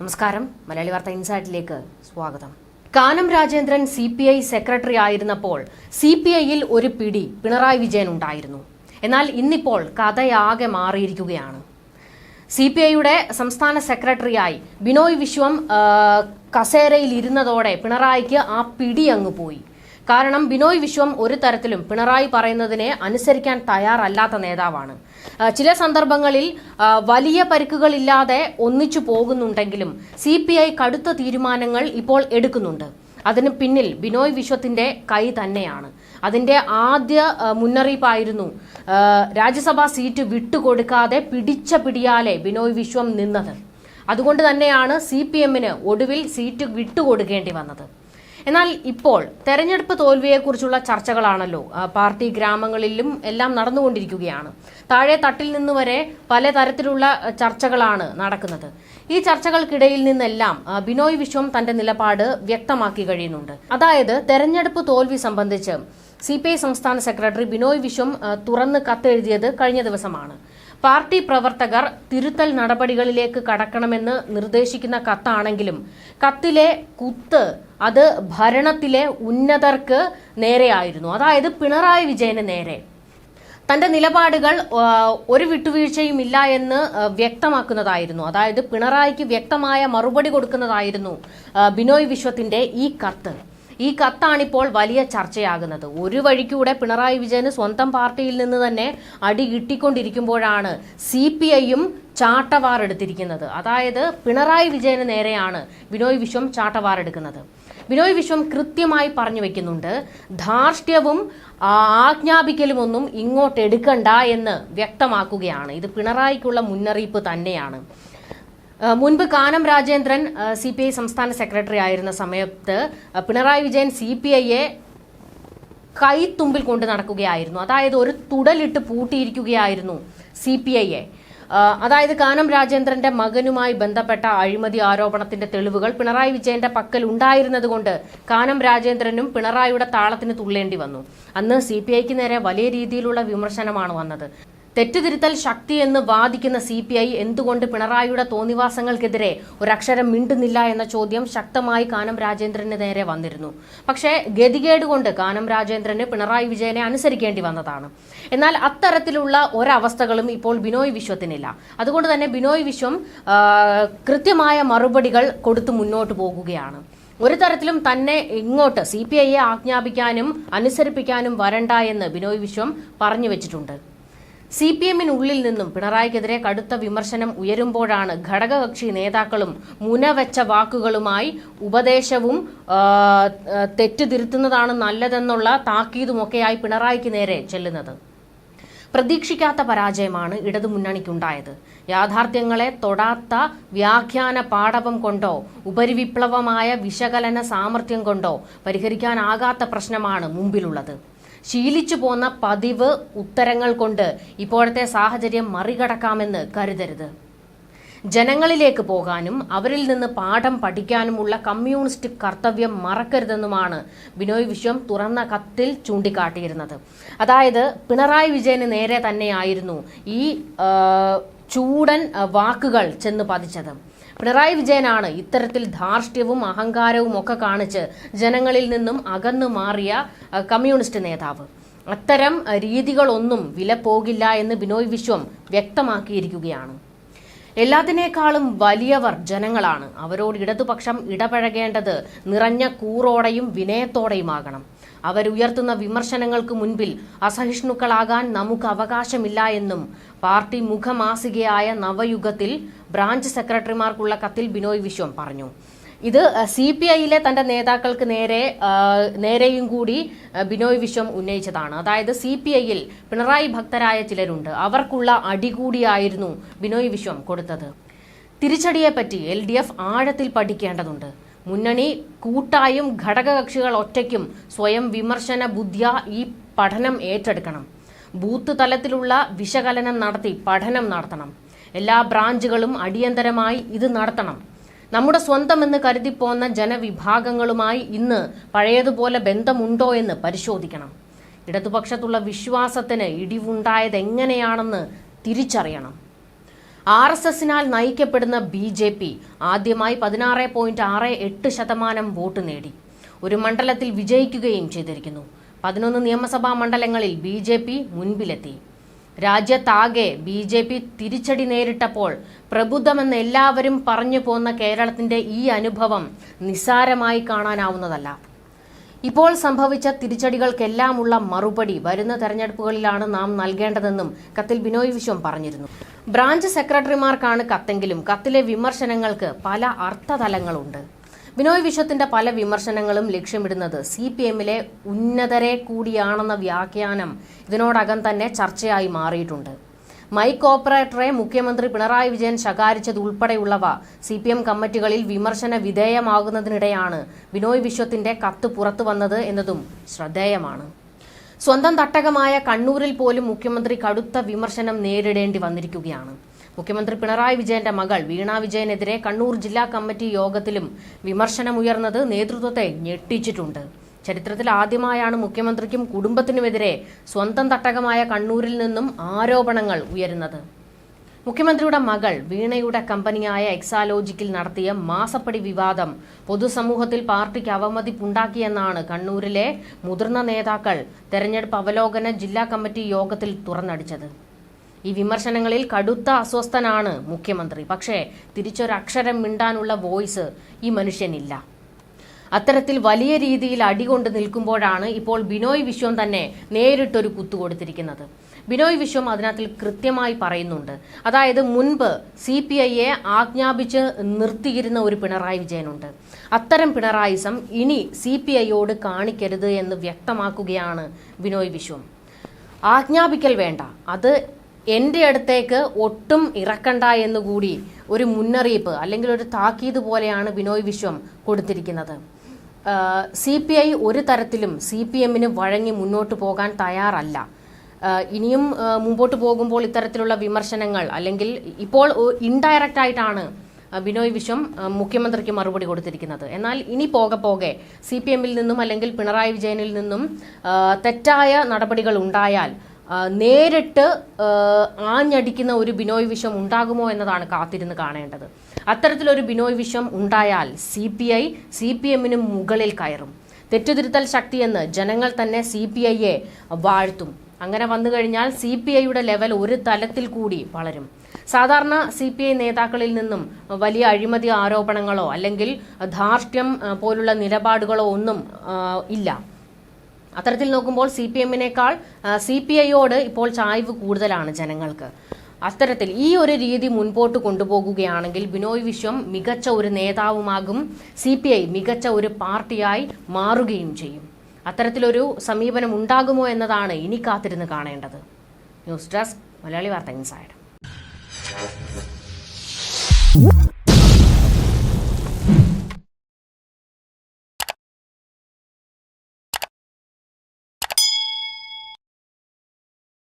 നമസ്കാരം. മലയാളി വാർത്ത ഇൻസൈറ്റിലേക്ക് സ്വാഗതം. Kanam Rajendran C P I secretary ആയിരുന്നപ്പോൾ സി പി ഐയിൽ ഒരു പിടി പിണറായി വിജയൻ ഉണ്ടായിരുന്നു. എന്നാൽ ഇന്നിപ്പോൾ കഥയാകെ മാറിയിരിക്കുകയാണ്. സി പി ഐയുടെ സംസ്ഥാന സെക്രട്ടറിയായി ബിനോയ് വിശ്വം കസേരയിൽ ഇരുന്നതോടെ പിണറായിക്ക് ആ പിടി അങ്ങ് പോയി. കാരണം ബിനോയ് വിശ്വം ഒരു തരത്തിലും പിണറായി പറയുന്നതിനെ അനുസരിക്കാൻ തയ്യാറല്ലാത്ത നേതാവാണ്. ചില സന്ദർഭങ്ങളിൽ വലിയ പരിക്കുകളില്ലാതെ ഒന്നിച്ചു പോകുന്നുണ്ടെങ്കിലും സി കടുത്ത തീരുമാനങ്ങൾ ഇപ്പോൾ എടുക്കുന്നുണ്ട്. അതിന് പിന്നിൽ ബിനോയ് വിശ്വത്തിന്റെ കൈ തന്നെയാണ്. അതിന്റെ ആദ്യ മുന്നറിയിപ്പായിരുന്നു രാജ്യസഭാ സീറ്റ് വിട്ടുകൊടുക്കാതെ പിടിച്ച പിടിയാലെ ബിനോയ് വിശ്വം നിന്നത്. അതുകൊണ്ട് തന്നെയാണ് സി പി എമ്മിന് ഒടുവിൽ സീറ്റ് വിട്ടുകൊടുക്കേണ്ടി വന്നത്. എന്നാൽ ഇപ്പോൾ തെരഞ്ഞെടുപ്പ് തോൽവിയെക്കുറിച്ചുള്ള ചർച്ചകളാണല്ലോ. പാർട്ടി ഗ്രാമങ്ങളിലും എല്ലാം നടന്നുകൊണ്ടിരിക്കുകയാണ്. താഴെ തട്ടിൽ നിന്ന് വരെ പലതരത്തിലുള്ള ആ, ചർച്ചകളാണ് നടക്കുന്നത്. ഈ ചർച്ചകൾക്കിടയിൽ നിന്നെല്ലാം ബിനോയ് വിശ്വം തന്റെ നിലപാട് വ്യക്തമാക്കി കഴിയുന്നുണ്ട്. അതായത് തെരഞ്ഞെടുപ്പ് തോൽവി സംബന്ധിച്ച് സി സംസ്ഥാന സെക്രട്ടറി ബിനോയ് വിശ്വം തുറന്ന് കത്തെഴുതിയത് കഴിഞ്ഞ ദിവസമാണ്. പാർട്ടി പ്രവർത്തകർ തിരുത്തൽ നടപടികളിലേക്ക് കടക്കണമെന്ന് നിർദ്ദേശിക്കുന്ന കത്താണെങ്കിലും കത്തിലെ കുത്ത് അത് ഭരണത്തിലെ ഉന്നതർക്ക് നേരെയായിരുന്നു. അതായത് പിണറായി വിജയന് നേരെ. തന്റെ നിലപാടുകൾ ഒരു വിട്ടുവീഴ്ചയും ഇല്ല എന്ന് വ്യക്തമാക്കുന്നതായിരുന്നു. അതായത് പിണറായിക്ക് വ്യക്തമായ മറുപടി കൊടുക്കുന്നതായിരുന്നു ബിനോയ് വിശ്വത്തിന്റെ ഈ കത്ത്. ഈ കത്താണിപ്പോൾ വലിയ ചർച്ചയാകുന്നത്. ഒരു വഴിക്കൂടെ പിണറായി വിജയന് സ്വന്തം പാർട്ടിയിൽ നിന്ന് തന്നെ അടി കിട്ടിക്കൊണ്ടിരിക്കുമ്പോഴാണ് സി പി ഐയും ചാട്ടവാറെടുത്തിരിക്കുന്നത് അതായത് പിണറായി വിജയന് നേരെയാണ് ബിനോയ് വിശ്വം ചാട്ടവാർ എടുക്കുന്നത്. ബിനോയ് വിശ്വം കൃത്യമായി പറഞ്ഞു വെക്കുന്നുണ്ട് ധാർഷ്ട്യവും ആജ്ഞാപിക്കലുമൊന്നും ഇങ്ങോട്ട് എടുക്കണ്ട എന്ന് വ്യക്തമാക്കുകയാണ്. ഇത് പിണറായിക്കുള്ള മുന്നറിയിപ്പ് തന്നെയാണ്. മുൻപ് Kanam Rajendran C P I സംസ്ഥാന സെക്രട്ടറി ആയിരുന്ന സമയത്ത് പിണറായി വിജയൻ സി പി ഐയെ കൈത്തുമ്പിൽ കൊണ്ട് നടക്കുകയായിരുന്നു. അതായത് ഒരു തുടലിട്ട് പൂട്ടിയിരിക്കുകയായിരുന്നു സി പി ഐയെ. അതായത് കാനം രാജേന്ദ്രന്റെ മകനുമായി ബന്ധപ്പെട്ട അഴിമതി ആരോപണത്തിന്റെ തെളിവുകൾ പിണറായി വിജയന്റെ പക്കൽ ഉണ്ടായിരുന്നതുകൊണ്ട് കാനം രാജേന്ദ്രനും പിണറായിയുടെ താളത്തിന് തുള്ളേണ്ടി വന്നു. അന്ന് സി നേരെ വലിയ രീതിയിലുള്ള വിമർശനമാണ് വന്നത്. തെറ്റുതിരുത്തൽ ശക്തി എന്ന് വാദിക്കുന്ന സി പി ഐ എന്തുകൊണ്ട് പിണറായിയുടെ തോന്നിവാസങ്ങൾക്കെതിരെ ഒരക്ഷരം മിണ്ടുന്നില്ല എന്ന ചോദ്യം ശക്തമായി കാനം രാജേന്ദ്രന് നേരെ വന്നിരുന്നു. പക്ഷേ ഗതികേട് കൊണ്ട് കാനം രാജേന്ദ്രന് പിണറായി വിജയനെ അനുസരിക്കേണ്ടി വന്നതാണ്. എന്നാൽ അത്തരത്തിലുള്ള ഒരവസ്ഥകളും ഇപ്പോൾ ബിനോയ് വിശ്വത്തിനില്ല. അതുകൊണ്ട് തന്നെ ബിനോയ് വിശ്വം കൃത്യമായ മറുപടികൾ കൊടുത്തു മുന്നോട്ട് പോകുകയാണ്. ഒരു തരത്തിലും തന്നെ ഇങ്ങോട്ട് സി പി ഐയെ ആജ്ഞാപിക്കാനും അനുസരിപ്പിക്കാനും വരണ്ട എന്ന് ബിനോയ് വിശ്വം പറഞ്ഞു വെച്ചിട്ടുണ്ട്. സി പി എമ്മിനുള്ളിൽ നിന്നും പിണറായിക്കെതിരെ കടുത്ത വിമർശനം ഉയരുമ്പോഴാണ് ഘടകകക്ഷി നേതാക്കളും മുനവെച്ച വാക്കുകളുമായി ഉപദേശവും തെറ്റ് തിരുത്തുന്നതാണ് നല്ലതെന്നുള്ള താക്കീതുമൊക്കെയായി പിണറായിക്ക് നേരെ ചെല്ലുന്നത്. പ്രതീക്ഷിക്കാത്ത പരാജയമാണ് ഇടതുമുന്നണിക്കുണ്ടായത്. യാഥാർത്ഥ്യങ്ങളെ തൊടാത്ത വ്യാഖ്യാന പാടവം കൊണ്ടോ ഉപരിവിപ്ലവമായ വിശകലന സാമർഥ്യം കൊണ്ടോ പരിഹരിക്കാനാകാത്ത പ്രശ്നമാണ് മുമ്പിലുള്ളത്. ശീലിച്ചു പോന്ന പതിവ് ഉത്തരങ്ങൾ കൊണ്ട് ഇപ്പോഴത്തെ സാഹചര്യം മറികടക്കാമെന്ന് കരുതരുത്. ജനങ്ങളിലേക്ക് പോകാനും അവരിൽ നിന്ന് പാഠം പഠിക്കാനുമുള്ള കമ്മ്യൂണിസ്റ്റ് കർത്തവ്യം മറക്കരുതെന്നുമാണ് ബിനോയ് വിശ്വം തുറന്ന കത്തിൽ ചൂണ്ടിക്കാട്ടിയിരുന്നത്. അതായത് പിണറായി വിജയന് നേരെ തന്നെയായിരുന്നു ഈ ചൂടൻ വാക്കുകൾ ചെന്ന് പതിച്ചത്. പിണറായി വിജയനാണ് ഇത്തരത്തിൽ ധാർഷ്ട്യവും അഹങ്കാരവും ഒക്കെ കാണിച്ച് ജനങ്ങളിൽ നിന്നും അകന്നു മാറിയ കമ്മ്യൂണിസ്റ്റ് നേതാവ്. അത്തരം രീതികളൊന്നും വില പോകില്ല എന്ന് ബിനോയ് വിശ്വം വ്യക്തമാക്കിയിരിക്കുകയാണ്. എല്ലാത്തിനേക്കാളും വലിയവർ ജനങ്ങളാണ്. അവരോട് ഇടതുപക്ഷം ഇടപഴകേണ്ടത് നിറഞ്ഞ കൂറോടെയും വിനയത്തോടെയുമാകണം. അവരുയർത്തുന്ന വിമർശനങ്ങൾക്ക് മുൻപിൽ അസഹിഷ്ണുക്കളാകാൻ നമുക്ക് അവകാശമില്ല എന്നും പാർട്ടി മുഖമാസികയായ നവയുഗത്തിൽ ബ്രാഞ്ച് സെക്രട്ടറിമാർക്കുള്ള കത്തിൽ ബിനോയ് വിശ്വം പറഞ്ഞു. ഇത് സി പി ഐയിലെ തന്റെ നേതാക്കൾക്ക് നേരെ നേരെയും കൂടി ബിനോയ് വിശ്വം ഉന്നയിച്ചതാണ്. അതായത് സി പി ഐയിൽ പിണറായി ഭക്തരായ ചിലരുണ്ട്. അവർക്കുള്ള അടികൂടിയായിരുന്നു ബിനോയ് വിശ്വം കൊടുത്തത്. തിരിച്ചടിയെപ്പറ്റി എൽ ഡി എഫ് ആഴത്തിൽ പഠിക്കേണ്ടതുണ്ട്. മുന്നണി കൂട്ടായും ഘടകകക്ഷികൾ ഒറ്റയ്ക്കും സ്വയം വിമർശന ബുദ്ധിയ ഈ പഠനം ഏറ്റെടുക്കണം. ബൂത്ത് തലത്തിലുള്ള വിശകലനം നടത്തി പഠനം നടത്തണം. എല്ലാ ബ്രാഞ്ചുകളും അടിയന്തരമായി ഇത് നടത്തണം. നമ്മുടെ സ്വന്തമെന്ന് കരുതിപ്പോന്ന ജനവിഭാഗങ്ങളുമായി ഇന്ന് പഴയതുപോലെ ബന്ധമുണ്ടോ എന്ന് പരിശോധിക്കണം. ഇടതുപക്ഷത്തുള്ള വിശ്വാസത്തിന് ഇടിവുണ്ടായത് എങ്ങനെയാണെന്ന് തിരിച്ചറിയണം. ആർ എസ് എസിനാൽ നയിക്കപ്പെടുന്ന ബി ജെ പി ആദ്യമായി പതിനാറ് പോയിന്റ് ആറ് എട്ട് ശതമാനം വോട്ട് നേടി. ഒരു മണ്ഡലത്തിൽ വിജയിക്കുകയും ചെയ്തിരിക്കുന്നു. പതിനൊന്ന് നിയമസഭാ മണ്ഡലങ്ങളിൽ ബി ജെ പി മുൻപിലെത്തി. രാജ്യത്താകെ ബി ജെ പി തിരിച്ചടി നേരിട്ടപ്പോൾ പ്രബുദ്ധമെന്ന് എല്ലാവരും പറഞ്ഞു പോന്ന കേരളത്തിന്റെ ഈ അനുഭവം നിസ്സാരമായി കാണാനാവുന്നതല്ല. ഇപ്പോൾ സംഭവിച്ച തിരിച്ചടികൾക്കെല്ലാമുള്ള മറുപടി വരുന്ന തെരഞ്ഞെടുപ്പുകളിലാണ് നാം നൽകേണ്ടതെന്നും കത്തിൽ ബിനോയ് വിശ്വം പറഞ്ഞിരുന്നു. ബ്രാഞ്ച് സെക്രട്ടറിമാർക്കാണ് കത്തെങ്കിലും കത്തിലെ വിമർശനങ്ങൾക്ക് പല അർത്ഥതലങ്ങളുണ്ട്. ബിനോയ് വിശ്വത്തിന്റെ പല വിമർശനങ്ങളും ലക്ഷ്യമിടുന്നത് സി പി എമ്മിലെ ഉന്നതരെ കൂടിയാണെന്ന വ്യാഖ്യാനം ഇതിനോടകം തന്നെ ചർച്ചയായി മാറിയിട്ടുണ്ട്. മൈക്ക് ഓപ്പറേറ്ററെ മുഖ്യമന്ത്രി പിണറായി വിജയൻ ശകാരിച്ചത് ഉൾപ്പെടെയുള്ളവ സി പി എം കമ്മിറ്റികളിൽ വിമർശന വിധേയമാകുന്നതിനിടെയാണ് ബിനോയ് വിശ്വത്തിന്റെ കത്ത് പുറത്തു വന്നത് എന്നതും ശ്രദ്ധേയമാണ്. സ്വന്തം തട്ടകമായ കണ്ണൂരിൽ പോലും മുഖ്യമന്ത്രി കടുത്ത വിമർശനം നേരിടേണ്ടി വന്നിരിക്കുകയാണ്. മുഖ്യമന്ത്രി പിണറായി വിജയന്റെ മകൾ വീണ വിജയനെതിരെ കണ്ണൂർ ജില്ലാ കമ്മിറ്റി യോഗത്തിലും വിമർശനമുയർന്നത് നേതൃത്വത്തെ ഞെട്ടിച്ചിട്ടുണ്ട്. ചരിത്രത്തിൽ ആദ്യമായാണ് മുഖ്യമന്ത്രിക്കും കുടുംബത്തിനുമെതിരെ സ്വന്തം തട്ടകമായ കണ്ണൂരിൽ നിന്നും ആരോപണങ്ങൾ ഉയരുന്നത്. മുഖ്യമന്ത്രിയുടെ മകൾ വീണയുടെ കമ്പനിയായ എക്സാലോജിക്കിൽ നടത്തിയ മാസപ്പടി വിവാദം പൊതുസമൂഹത്തിൽ പാർട്ടിക്ക് അവമതിപ്പുണ്ടാക്കിയെന്നാണ് കണ്ണൂരിലെ മുതിർന്ന നേതാക്കൾ തെരഞ്ഞെടുപ്പ് അവലോകന ജില്ലാ കമ്മിറ്റി യോഗത്തിൽ തുറന്നടിച്ചത്. ഈ വിമർശനങ്ങളിൽ കടുത്ത അസ്വസ്ഥനാണ് മുഖ്യമന്ത്രി. പക്ഷേ തിരിച്ചൊരക്ഷരം മിണ്ടാനുള്ള വോയിസ് ഈ മനുഷ്യനില്ല. അത്തരത്തിൽ വലിയ രീതിയിൽ അടികൊണ്ട് നിൽക്കുമ്പോഴാണ് ഇപ്പോൾ ബിനോയ് വിശ്വം തന്നെ നേരിട്ടൊരു കുത്തു കൊടുത്തിരിക്കുന്നത്. ബിനോയ് വിശ്വം അതിനകത്തിൽ കൃത്യമായി പറയുന്നുണ്ട്. അതായത് മുൻപ് സി പി ഐയെ ആജ്ഞാപിച്ച് നിർത്തിയിരുന്ന ഒരു പിണറായി വിജയനുണ്ട്. അത്തരം പിണറായിസം ഇനി സി പി ഐയോട് കാണിക്കരുത് എന്ന് വ്യക്തമാക്കുകയാണ് ബിനോയ് വിശ്വം. ആജ്ഞാപിക്കൽ വേണ്ട. അത് എന്റെ അടുത്തേക്ക് ഒട്ടും ഇറക്കണ്ട എന്നുകൂടി ഒരു മുന്നറിയിപ്പ് അല്ലെങ്കിൽ ഒരു താക്കീത് പോലെയാണ് ബിനോയ് വിശ്വം കൊടുത്തിരിക്കുന്നത്. സി പി ഐ ഒരു തരത്തിലും സി പി എമ്മിന് വഴങ്ങി മുന്നോട്ട് പോകാൻ തയ്യാറല്ല. ഇനിയും മുമ്പോട്ട് പോകുമ്പോൾ ഇത്തരത്തിലുള്ള വിമർശനങ്ങൾ അല്ലെങ്കിൽ ഇപ്പോൾ ഇൻഡയറക്റ്റ് ആയിട്ടാണ് ബിനോയ് വിശ്വം മുഖ്യമന്ത്രിക്ക് മറുപടി കൊടുത്തിരിക്കുന്നത്. എന്നാൽ ഇനി പോകെ പോകെ സി പി എമ്മിൽ നിന്നും അല്ലെങ്കിൽ പിണറായി വിജയനിൽ നിന്നും തെറ്റായ നടപടികൾ ഉണ്ടായാൽ നേരിട്ട് ആഞ്ഞടിക്കുന്ന ഒരു ബിനോയ് വിശ്വം ഉണ്ടാകുമോ എന്നതാണ് കാത്തിരുന്ന് കാണേണ്ടത്. അത്തരത്തിലൊരു ബിനോയ് വിശ്വം ഉണ്ടായാൽ C P I C P എമ്മിന് മുകളിൽ കയറും. തെറ്റുതിരുത്തൽ ശക്തിയെന്ന് ജനങ്ങൾ തന്നെ സി പി ഐയെ വാഴ്ത്തും. അങ്ങനെ വന്നു കഴിഞ്ഞാൽ സി പി ഐയുടെ ലെവൽ ഒരു തലത്തിൽ കൂടി വളരും. സാധാരണ സി പി ഐ നേതാക്കളിൽ നിന്നും വലിയ അഴിമതി ആരോപണങ്ങളോ അല്ലെങ്കിൽ ധാർഷ്ട്യം പോലുള്ള നിലപാടുകളോ ഒന്നും ഇല്ല. അത്തരത്തിൽ നോക്കുമ്പോൾ സി പി എമ്മിനേക്കാൾ സി പി ഐയോട് ഇപ്പോൾ ചായ്വ് കൂടുതലാണ് ജനങ്ങൾക്ക്. അത്തരത്തിൽ ഈ ഒരു രീതി മുൻപോട്ട് കൊണ്ടുപോകുകയാണെങ്കിൽ ബിനോയ് വിശ്വം മികച്ച ഒരു നേതാവുമാകും സി പി ഐ മികച്ച ഒരു പാർട്ടിയായി മാറുകയും ചെയ്യും. അത്തരത്തിലൊരു സമീപനം ഉണ്ടാകുമോ എന്നതാണ് ഇനി കാത്തിരുന്ന് കാണേണ്ടത്. ന്യൂസ് ഡെസ്ക് മലയാളി വാർത്ത ഇൻസൈഡ്.